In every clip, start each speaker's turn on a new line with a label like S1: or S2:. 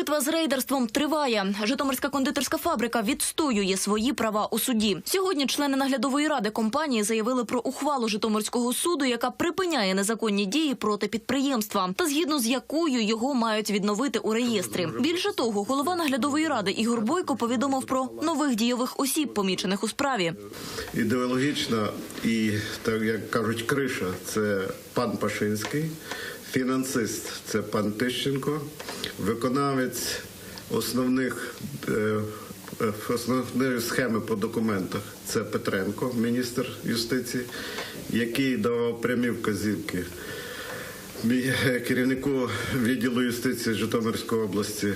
S1: Битва з рейдерством триває. Житомирська кондитерська фабрика відстоює свої права у суді. Сьогодні члени наглядової ради компанії заявили про ухвалу Житомирського суду, яка припиняє незаконні дії проти підприємства, та згідно з якою його мають відновити у реєстрі. Більше того, голова наглядової ради Ігор Бойко повідомив про нових дійових осіб, помічених у справі.
S2: Ідеологічна і, так як кажуть, криша це пан Пашинський, фінансист це пан Тищенко, виконавець основних. е, е, Основної схеми по документах це Петренко, міністр юстиції, який давав прямі вказівки е, керівнику відділу юстиції Житомирської області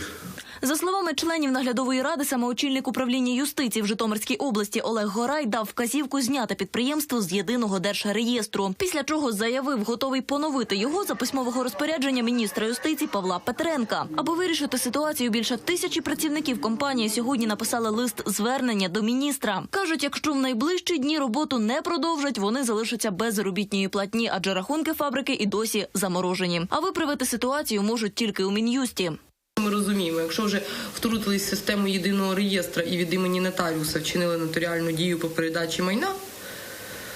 S1: За словами членів наглядової ради, саме очільник управління юстиції в Житомирській області Олег Горай дав вказівку зняти підприємство з єдиного держреєстру. Після чого заявив, готовий поновити його за письмового розпорядження міністра юстиції Павла Петренка. Аби вирішити ситуацію, більше тисячі працівників компанії сьогодні написали лист звернення до міністра. кажуть, якщо в найближчі дні роботу не продовжать, вони залишаться без заробітної платні, адже рахунки фабрики і досі заморожені. А виправити ситуацію можуть тільки у мін'юсті.
S3: Ми розуміємо, якщо вже втрутились в систему єдиного реєстра і від імені нотаріуса вчинили нотаріальну дію по передачі майна.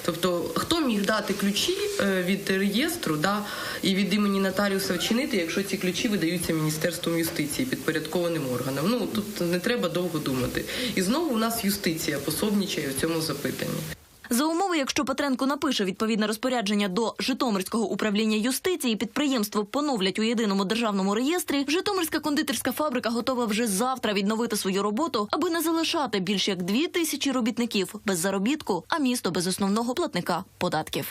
S3: Тобто, хто міг дати ключі е, від реєстру да, і від імені нотаріуса вчинити, якщо ці ключі видаються Міністерством юстиції, підпорядкованим органам? Ну тут не треба довго думати. І знову у нас юстиція пособнічає у цьому запитанні.
S1: За умови, якщо Петренко напише відповідне розпорядження до Житомирського управління юстиції, підприємство поновлять у єдиному державному реєстрі. Житомирська кондитерська фабрика готова вже завтра відновити свою роботу, аби не залишати більш як дві тисячі робітників без заробітку, а місто без основного платника податків.